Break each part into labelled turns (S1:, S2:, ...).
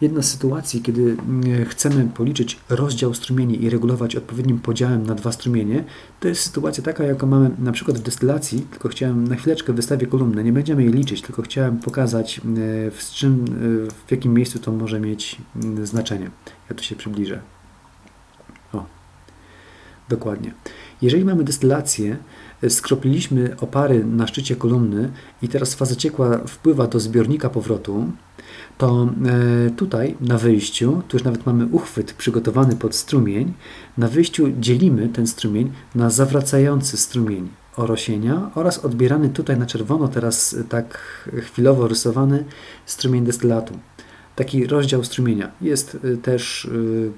S1: Jedna z sytuacji, kiedy mm, chcemy policzyć rozdział strumieni i regulować odpowiednim podziałem na dwa strumienie, to jest sytuacja taka, jaką mamy na przykład w destylacji, tylko chciałem na chwileczkę wystawię kolumnę, nie będziemy jej liczyć, tylko chciałem pokazać e, w, czym, e, w jakim miejscu to może mieć mm, znaczenie. Ja tu się przybliżę. O, dokładnie. Jeżeli mamy destylację, skropliliśmy opary na szczycie kolumny i teraz faza ciekła wpływa do zbiornika powrotu, to e, tutaj na wyjściu, tu już nawet mamy uchwyt przygotowany pod strumień, na wyjściu dzielimy ten strumień na zawracający strumień orosienia oraz odbierany tutaj na czerwono, teraz tak chwilowo rysowany strumień destylatu taki rozdział strumienia. Jest y, też y,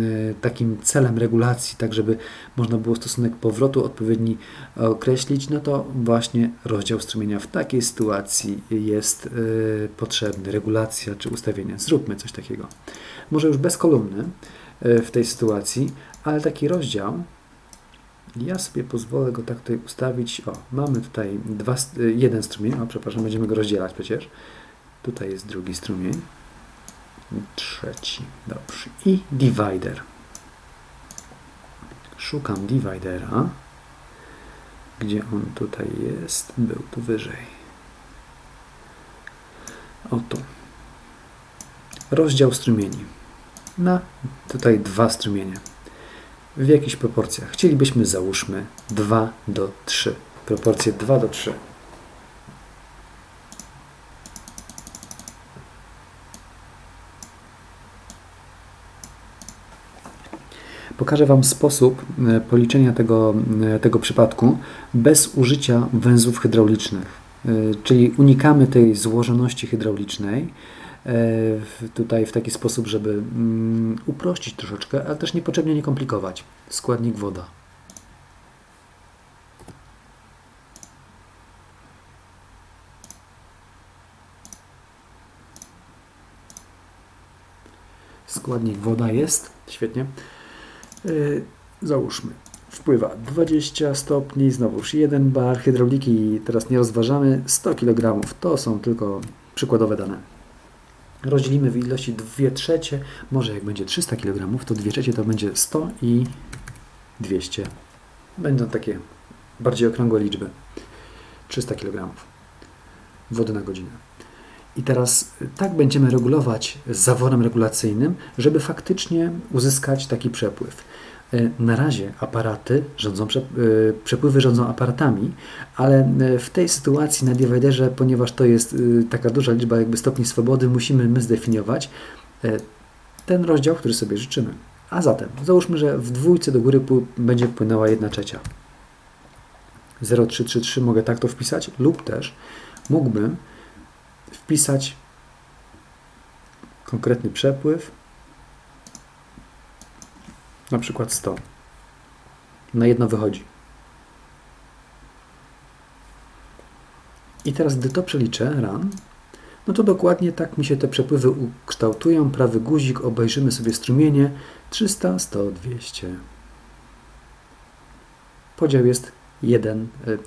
S1: y, takim celem regulacji, tak żeby można było stosunek powrotu odpowiedni określić, no to właśnie rozdział strumienia w takiej sytuacji jest potrzebny, regulacja czy ustawienie. Zróbmy coś takiego. Może już bez kolumny w tej sytuacji, ale taki rozdział ja sobie pozwolę go tak tutaj ustawić. O, mamy tutaj dwa, jeden strumień. O, przepraszam, będziemy go rozdzielać przecież. Tutaj jest drugi strumień trzeci. Dobrze. I divider. Szukam dividera. Gdzie on tutaj jest? Był tu wyżej. Oto. Rozdział strumieni. Na tutaj dwa strumienie. W jakichś proporcjach. Chcielibyśmy załóżmy 2 do 3. Proporcje 2 do 3. Pokażę Wam sposób e, policzenia tego, e, tego przypadku bez użycia węzłów hydraulicznych. E, czyli unikamy tej złożoności hydraulicznej tutaj w taki sposób, żeby mm, uprościć troszeczkę, ale też niepotrzebnie nie komplikować. Składnik woda. Składnik woda jest, świetnie. Yy, załóżmy, wpływa 20 stopni, znowuż 1 bar hydrauliki, teraz nie rozważamy, 100 kg, to są tylko przykładowe dane. Rozdzielimy w ilości 2 trzecie, może jak będzie 300 kg, to 2 trzecie to będzie 100 i 200. Będą takie bardziej okrągłe liczby. 300 kg wody na godzinę. I teraz tak będziemy regulować zaworem regulacyjnym, żeby faktycznie uzyskać taki przepływ. E, na razie aparaty rządzą, e, przepływy rządzą aparatami, ale e, w tej sytuacji na dividerze, ponieważ to jest taka duża liczba jakby stopni swobody, musimy my zdefiniować ten rozdział, który sobie życzymy. A zatem załóżmy, że w dwójce do góry będzie płynęła 1 trzecia. 0,333 mogę tak to wpisać lub też mógłbym wpisać konkretny przepływ, na przykład 100. Na jedno wychodzi. I teraz, gdy to przeliczę, run, no to dokładnie tak mi się te przepływy ukształtują. Prawy guzik, obejrzymy sobie strumienie 300, 100, 200. Podział jest 1, y,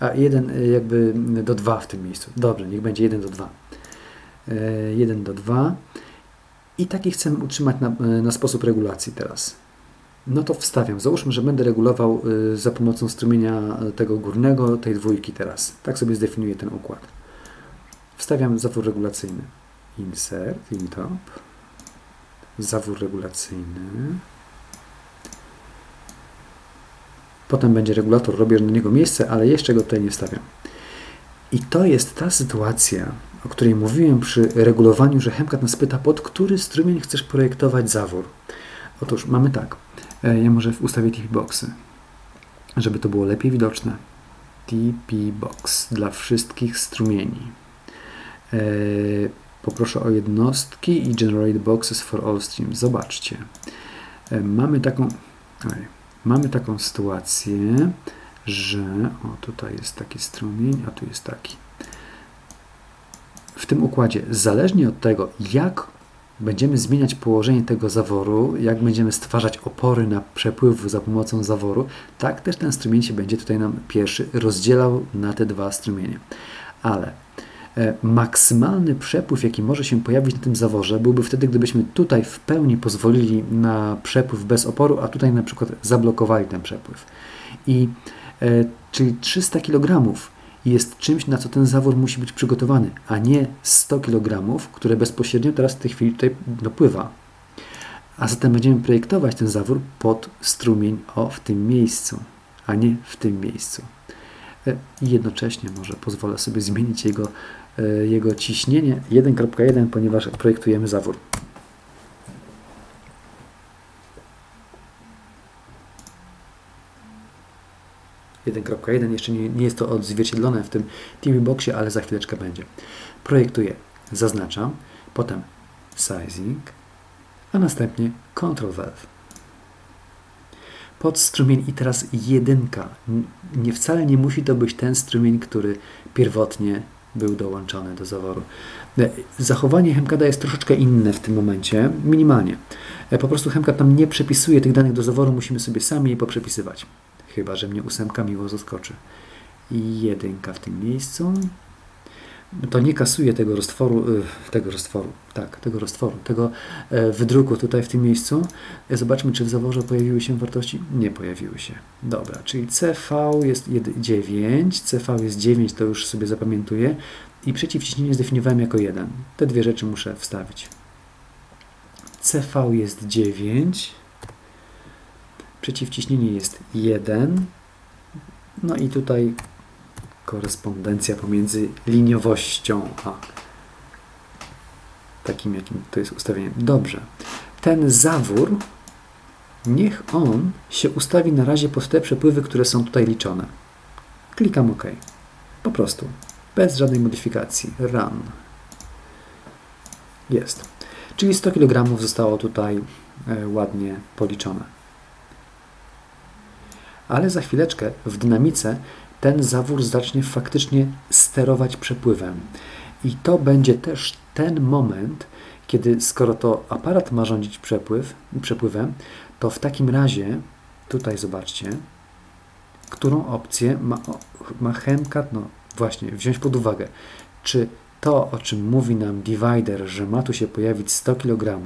S1: a 1 y, jakby do 2 w tym miejscu. Dobrze, niech będzie 1 do 2. 1 y, do 2. I taki chcemy utrzymać na, na sposób regulacji teraz. No to wstawiam. Załóżmy, że będę regulował za pomocą strumienia tego górnego, tej dwójki teraz. Tak sobie zdefiniuję ten układ. Wstawiam zawór regulacyjny. Insert, in top. Zawór regulacyjny. Potem będzie regulator, robię na niego miejsce, ale jeszcze go tutaj nie wstawiam. I to jest ta sytuacja, o której mówiłem przy regulowaniu, że Hemkat nas pyta, pod który strumień chcesz projektować zawór. Otóż mamy tak, ja może ustawię TP boxy, żeby to było lepiej widoczne. TP box dla wszystkich strumieni. E, poproszę o jednostki i generate boxes for all streams. Zobaczcie. E, mamy taką. Mamy taką sytuację, że o tutaj jest taki strumień, a tu jest taki. W tym układzie, zależnie od tego, jak będziemy zmieniać położenie tego zaworu, jak będziemy stwarzać opory na przepływ za pomocą zaworu, tak też ten strumień się będzie tutaj nam pierwszy rozdzielał na te dwa strumienie. Ale E, maksymalny przepływ, jaki może się pojawić na tym zaworze, byłby wtedy, gdybyśmy tutaj w pełni pozwolili na przepływ bez oporu, a tutaj na przykład zablokowali ten przepływ. I e, czyli 300 kg jest czymś, na co ten zawór musi być przygotowany, a nie 100 kg, które bezpośrednio teraz w tej chwili tutaj dopływa. A zatem będziemy projektować ten zawór pod strumień o w tym miejscu, a nie w tym miejscu. E, I jednocześnie może pozwolę sobie zmienić jego, e, jego ciśnienie 1.1, ponieważ projektujemy zawór. Jeden jeszcze nie, nie jest to odzwierciedlone w tym TV Boxie, ale za chwileczkę będzie. Projektuję, zaznaczam, potem sizing, a następnie Ctrl Valve pod strumień i teraz jedynka. Nie wcale nie musi to być ten strumień, który pierwotnie był dołączony do zaworu. E, zachowanie Hemkada jest troszeczkę inne w tym momencie, minimalnie. E, po prostu Hemkad tam nie przepisuje tych danych do zaworu, musimy sobie sami je poprzepisywać. Chyba, że mnie ósemka miło zaskoczy. I jedynka w tym miejscu to nie kasuje tego roztworu, y, tego roztworu, tak, tego roztworu, tego e, wydruku tutaj w tym miejscu. E, zobaczmy, czy w zaworze pojawiły się wartości. Nie pojawiły się. Dobra, czyli CV jest 9, CV jest 9, to już sobie zapamiętuję i przeciwciśnienie zdefiniowałem jako 1. Te dwie rzeczy muszę wstawić. CV jest 9, przeciwciśnienie jest 1, no i tutaj korespondencja pomiędzy liniowością a takim, jakim to jest ustawienie. Dobrze. Ten zawór, niech on się ustawi na razie pod te przepływy, które są tutaj liczone. Klikam OK. Po prostu. Bez żadnej modyfikacji. Run. Jest. Czyli 100 kg zostało tutaj e, ładnie policzone. Ale za chwileczkę w dynamice ten zawór zacznie faktycznie sterować przepływem. I to będzie też ten moment, kiedy skoro to aparat ma rządzić przepływ, przepływem, to w takim razie, tutaj zobaczcie, którą opcję ma, ma Hemcat, no właśnie, wziąć pod uwagę. Czy to, o czym mówi nam divider, że ma tu się pojawić 100 kg,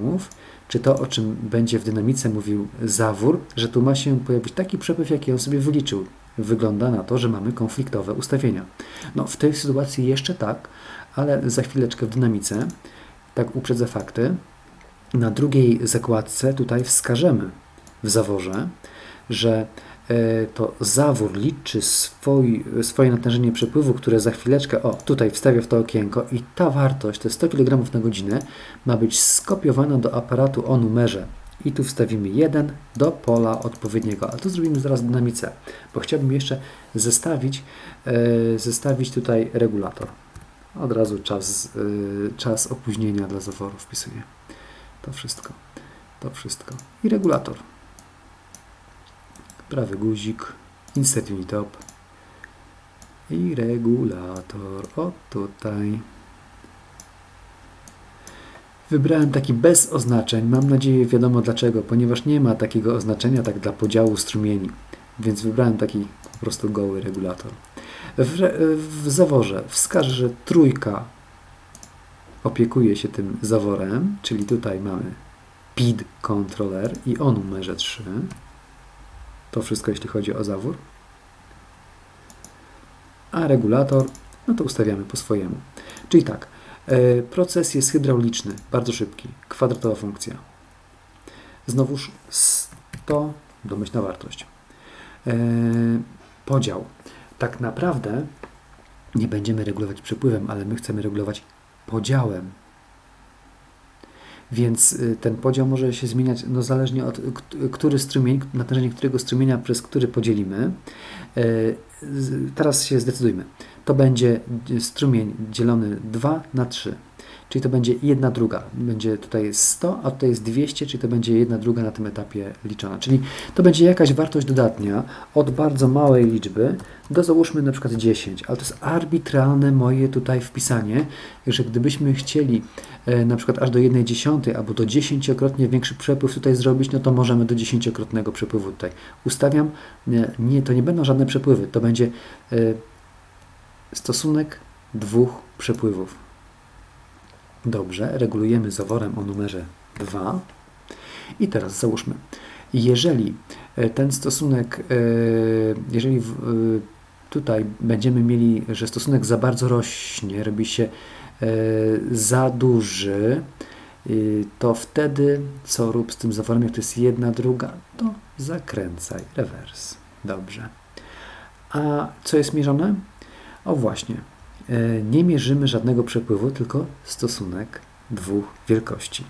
S1: czy to, o czym będzie w dynamice mówił zawór, że tu ma się pojawić taki przepływ, jaki on sobie wyliczył, wygląda na to, że mamy konfliktowe ustawienia. No, w tej sytuacji jeszcze tak, ale za chwileczkę w dynamice, tak uprzedzę fakty, na drugiej zakładce tutaj wskażemy w zaworze, że to zawór liczy swój, swoje natężenie przepływu, które za chwileczkę, o tutaj wstawię w to okienko i ta wartość, te 100 kg na godzinę, ma być skopiowana do aparatu o numerze i tu wstawimy 1 do pola odpowiedniego, a to zrobimy zaraz w dynamice, bo chciałbym jeszcze zestawić, e, zestawić tutaj regulator. Od razu czas, e, czas opóźnienia dla zaworu wpisuję. To wszystko, to wszystko. I regulator. Prawy guzik, insert unit top i regulator. O tutaj. Wybrałem taki bez oznaczeń. Mam nadzieję, wiadomo dlaczego, ponieważ nie ma takiego oznaczenia tak dla podziału strumieni. Więc wybrałem taki po prostu goły regulator. W, w zaworze wskażę, że trójka opiekuje się tym zaworem, czyli tutaj mamy PID controller i o numerze 3. To wszystko jeśli chodzi o zawór. A regulator, no to ustawiamy po swojemu. Czyli tak, E, proces jest hydrauliczny, bardzo szybki, kwadratowa funkcja. Znowuż 100 domyślna wartość. E, podział. Tak naprawdę nie będziemy regulować przepływem, ale my chcemy regulować podziałem. Więc y, ten podział może się zmieniać no, zależnie od który strumień, natężenie którego strumienia przez który podzielimy. E, teraz się zdecydujmy to będzie strumień dzielony 2 na 3. Czyli to będzie 1 druga. Będzie tutaj 100, a tutaj jest 200, czyli to będzie 1 druga na tym etapie liczona. Czyli to będzie jakaś wartość dodatnia od bardzo małej liczby do załóżmy na przykład 10, ale to jest arbitralne moje tutaj wpisanie, że gdybyśmy chcieli e, na przykład aż do 1 dziesiątej albo do dziesięciokrotnie większy przepływ tutaj zrobić, no to możemy do dziesięciokrotnego przepływu tutaj. Ustawiam, nie, nie, to nie będą żadne przepływy, to będzie e, stosunek dwóch przepływów. Dobrze, regulujemy zaworem o numerze 2. I teraz załóżmy, jeżeli e, ten stosunek, e, jeżeli e, tutaj będziemy mieli, że stosunek za bardzo rośnie, robi się za duży, to wtedy co rób z tym zaworem, jak to jest jedna, druga, to zakręcaj rewers. Dobrze. A co jest mierzone? O właśnie, nie mierzymy żadnego przepływu, tylko stosunek dwóch wielkości.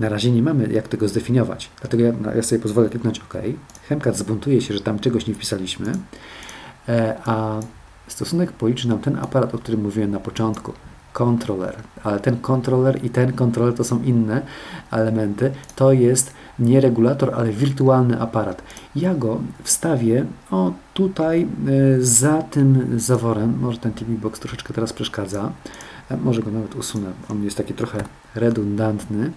S1: Na razie nie mamy jak tego zdefiniować, dlatego ja, ja sobie pozwolę kliknąć OK. Chemkat zbuntuje się, że tam czegoś nie wpisaliśmy, e, a stosunek policzy nam ten aparat, o którym mówiłem na początku, kontroler, ale ten kontroler i ten kontroler to są inne elementy. To jest nie regulator, ale wirtualny aparat. Ja go wstawię o tutaj y, za tym zaworem. Może ten TV Box troszeczkę teraz przeszkadza. E, może go nawet usunę. On jest taki trochę redundantny.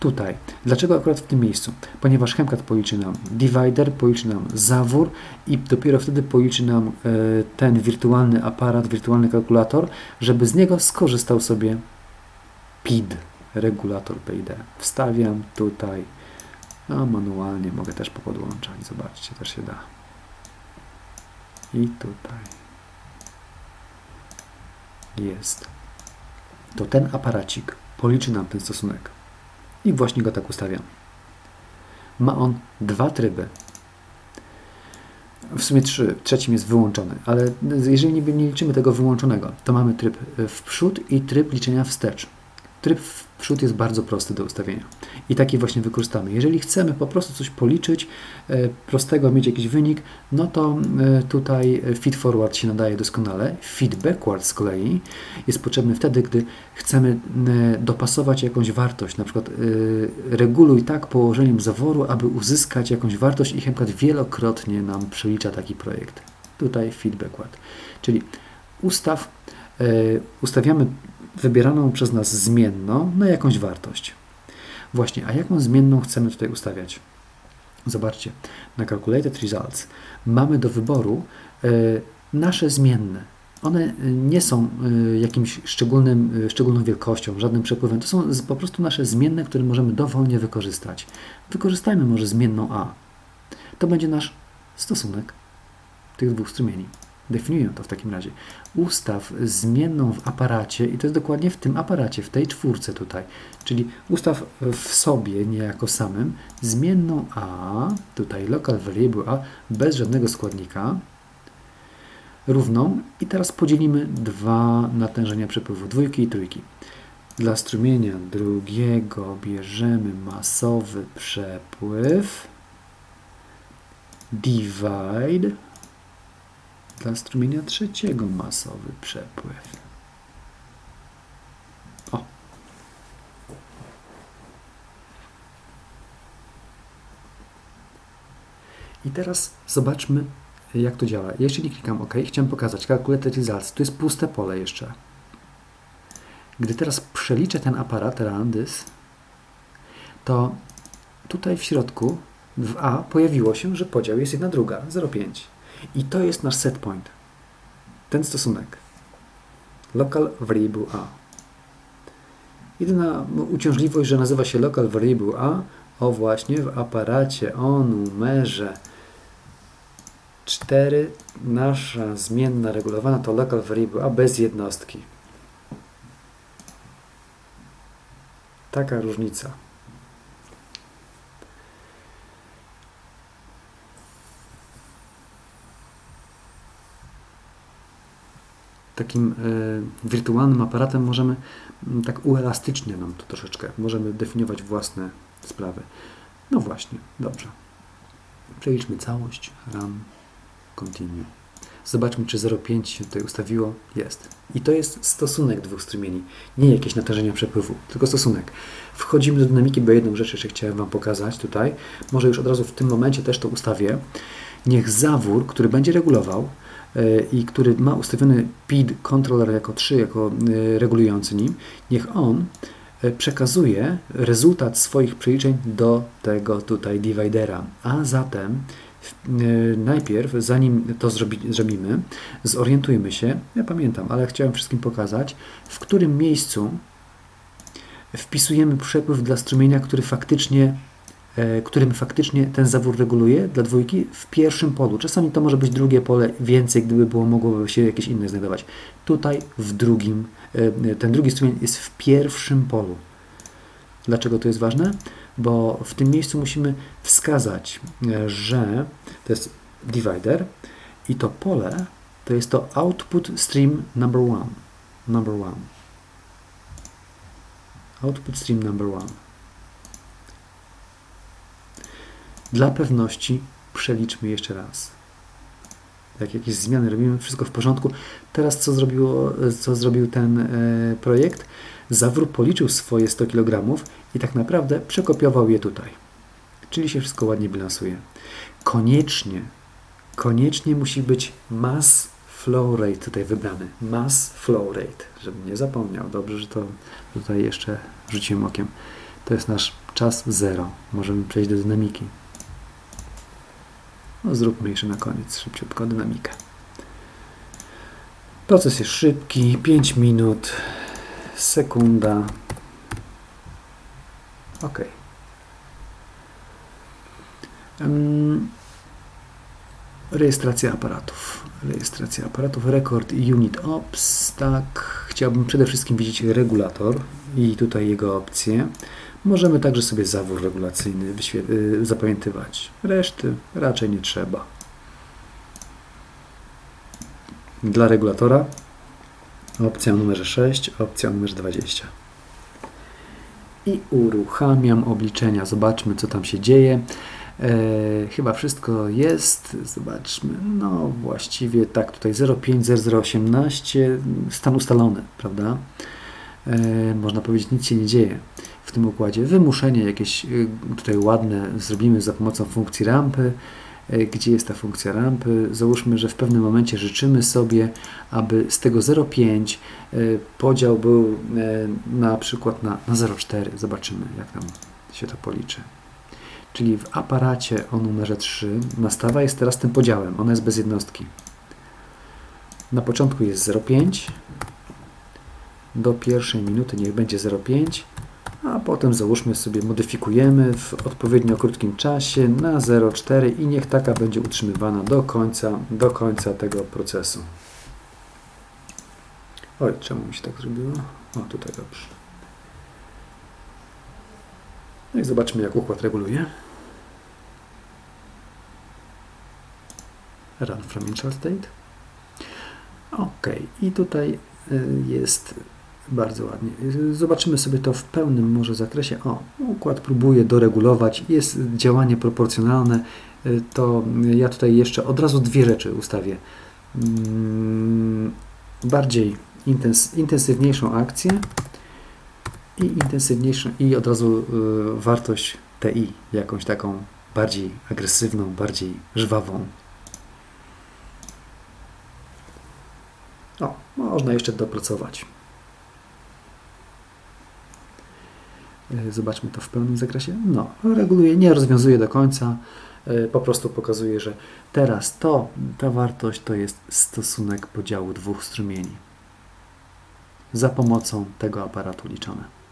S1: Tutaj. Dlaczego akurat w tym miejscu? Ponieważ Chemcat policzy nam divider, policzy nam zawór i dopiero wtedy policzy nam e, ten wirtualny aparat, wirtualny kalkulator, żeby z niego skorzystał sobie PID, regulator PID. Wstawiam tutaj, a manualnie mogę też popodłączać. Zobaczcie, też się da. I tutaj jest. To ten aparacik policzy nam ten stosunek. I właśnie go tak ustawiam. Ma on dwa tryby. W sumie trzy, trzecim jest wyłączony, ale jeżeli nie liczymy tego wyłączonego, to mamy tryb w przód i tryb liczenia wstecz. Tryb w przód jest bardzo prosty do ustawienia i taki właśnie wykorzystamy. Jeżeli chcemy po prostu coś policzyć, e, prostego, mieć jakiś wynik, no to e, tutaj feed forward się nadaje doskonale. Feed backward z kolei jest potrzebny wtedy, gdy chcemy e, dopasować jakąś wartość, na przykład reguluj tak położeniem zaworu, aby uzyskać jakąś wartość i na wielokrotnie nam przelicza taki projekt. Tutaj feed backward, czyli ustaw, ustawiamy wybieraną przez nas zmienną na jakąś wartość. Właśnie, a jaką zmienną chcemy tutaj ustawiać? Zobaczcie, na Calculated Results mamy do wyboru y, nasze zmienne. One nie są y, jakimś szczególnym, szczególną wielkością, żadnym przepływem. To są po prostu nasze zmienne, które możemy dowolnie wykorzystać. Wykorzystajmy może zmienną A. To będzie nasz stosunek tych dwóch strumieni. Definiuję to w takim razie. Ustaw zmienną w aparacie i to jest dokładnie w tym aparacie, w tej czwórce tutaj. Czyli ustaw w sobie, niejako samym, zmienną A, tutaj local variable A, bez żadnego składnika, równą i teraz podzielimy dwa natężenia przepływu, dwójki i trójki. Dla strumienia drugiego bierzemy masowy przepływ divide dla strumienia trzeciego masowy przepływ. O. I teraz zobaczmy, jak to działa. Jeszcze nie klikam OK. Chciałem pokazać Results. Tu jest puste pole jeszcze. Gdy teraz przeliczę ten aparat, randys, to tutaj w środku w A pojawiło się, że podział jest jedna druga, 0,5. I to jest nasz set point. Ten stosunek. Local variable A. Jedyna uciążliwość, że nazywa się local variable A, o właśnie w aparacie o numerze 4 nasza zmienna regulowana to local variable A bez jednostki. Taka różnica. Takim y, wirtualnym aparatem możemy y, tak uelastycznić nam to troszeczkę. Możemy definiować własne sprawy. No właśnie, dobrze. Przeliczmy całość. Run, continue. Zobaczmy, czy 0,5 się tutaj ustawiło. Jest. I to jest stosunek dwóch strumieni. Nie jakieś natężenia przepływu, tylko stosunek. Wchodzimy do dynamiki, bo jedną rzecz jeszcze chciałem Wam pokazać tutaj. Może już od razu w tym momencie też to ustawię. Niech zawór, który będzie regulował, i który ma ustawiony PID controller jako 3, jako e, regulujący nim, niech on e, przekazuje rezultat swoich przeliczeń do tego tutaj dividera. A zatem Y, Najpierw, zanim to zrobi, zrobimy, zorientujmy się, ja pamiętam, ale chciałem wszystkim pokazać, w którym miejscu wpisujemy przepływ dla strumienia, który faktycznie, e, którym faktycznie ten zawór reguluje dla dwójki w pierwszym polu. Czasami to może być drugie pole, więcej, gdyby było mogłoby się jakieś inne znajdować. Tutaj w drugim, e, ten drugi strumień jest w pierwszym polu. Dlaczego to jest ważne? Bo w tym miejscu musimy wskazać, e, że to jest divider i to pole to jest to output stream number one. Number one. Output stream number one. Dla pewności przeliczmy jeszcze raz. Jak jakieś zmiany robimy, wszystko w porządku. Teraz co, zrobiło, co zrobił ten e, projekt? Zawór policzył swoje 100 kg i tak naprawdę przekopiował je tutaj. Czyli się wszystko ładnie bilansuje. Koniecznie, koniecznie musi być mass flow rate tutaj wybrany. Mass flow rate, żebym nie zapomniał. Dobrze, że to tutaj jeszcze rzuciłem okiem. To jest nasz czas zero. Możemy przejść do dynamiki. No, zróbmy jeszcze na koniec szybciutko dynamikę. Proces jest szybki, 5 minut, sekunda. Ok. Um, rejestracja aparatów. Rejestracja aparatów, rekord i unit ops. Tak, chciałbym przede wszystkim widzieć regulator i tutaj jego opcje. Możemy także sobie zawór regulacyjny y, zapamiętywać. Reszty raczej nie trzeba. Dla regulatora opcja o numerze 6, opcja o numerze 20. I uruchamiam obliczenia. Zobaczmy, co tam się dzieje. E, chyba wszystko jest. Zobaczmy. No właściwie tak, tutaj 050018 stan ustalony, prawda? E, można powiedzieć, nic się nie dzieje w tym układzie. Wymuszenie jakieś y, tutaj ładne zrobimy za pomocą funkcji rampy. E, gdzie jest ta funkcja rampy? Załóżmy, że w pewnym momencie życzymy sobie, aby z tego 0,5 e, podział był na przykład na, na 0,4. Zobaczymy, jak tam się to policzy. Czyli w aparacie o numerze 3 nastawa jest teraz tym podziałem. Ona jest bez jednostki. Na początku jest 0,5. Do pierwszej minuty niech będzie 0,5 a potem załóżmy sobie modyfikujemy w odpowiednio krótkim czasie na 0,4 i niech taka będzie utrzymywana do końca, do końca tego procesu. Oj, czemu mi się tak zrobiło? O, tutaj dobrze. No i zobaczmy, jak układ reguluje. Run from initial state. Ok, i tutaj y, jest bardzo ładnie. Zobaczymy sobie to w pełnym może zakresie. O, układ próbuje doregulować, jest działanie proporcjonalne. To ja tutaj jeszcze od razu dwie rzeczy ustawię. Mm, bardziej intens intensywniejszą akcję i intensywniejszą i od razu y, wartość TI, jakąś taką bardziej agresywną, bardziej żwawą. O, można jeszcze dopracować. Zobaczmy to w pełnym zakresie. No, reguluje, nie rozwiązuje do końca, e, po prostu pokazuje, że teraz to, ta wartość to jest stosunek podziału dwóch strumieni za pomocą tego aparatu liczone.